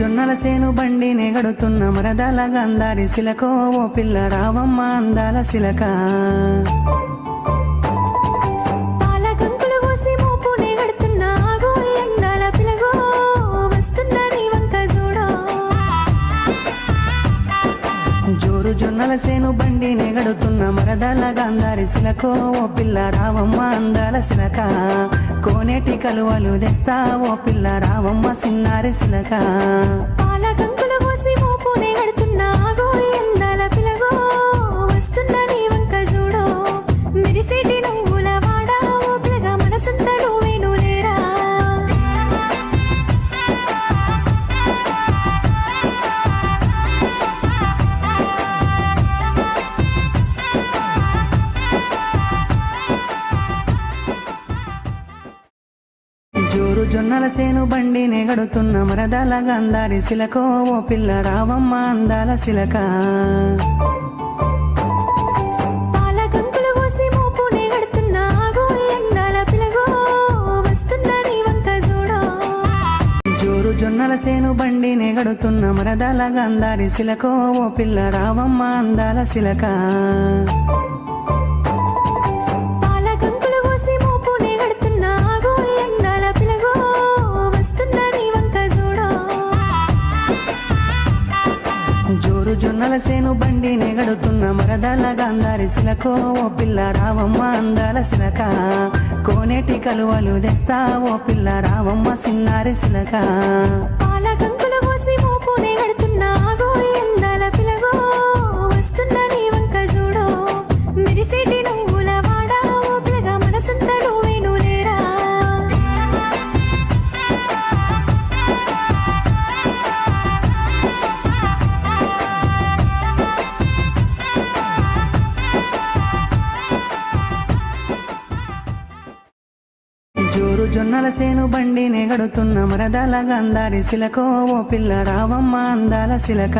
జొన్నల సేను బండి నెగడుతున్న మరదల గంధారి శిలకో ఓ పిల్ల రావమ్మ అందాల శిలక. జోరు జొన్నల సేను బండి నెగడుతున్న మరదల గంధారి శిలకో ఓ పిల్ల రావమ్మ అందాల శిలక. కోనేటి కలువలు తెస్తా ఓ పిల్ల రావమ్మ సిన్నారి శిలక. జోరు జొన్నల సేను బండి నెగడుతున్న మరదల గంధారి శిలకో ఓ పిల్ల రావమ్మ అందాల శిలక. జొన్నల సేను బండి నెగడుతున్న మరదల గంధారి శిలకో ఓ పిల్ల రావమ్మ అందాల శిలక. జోరు జొన్నల సేను బండి నెగడుతున్న మరదల గాంధారి శిలకో ఓ పిల్ల రావమ్మ అందాల శిలక. కోనేటి కలువలు తెస్తా ఓ పిల్ల రావమ్మ సిన్నారి శిలక. జోరు జొన్నల సేను బండి నెగడుతున్న మరదల గంధారి శిలకో ఓ పిల్ల రావమ్మ అందాల శిలక.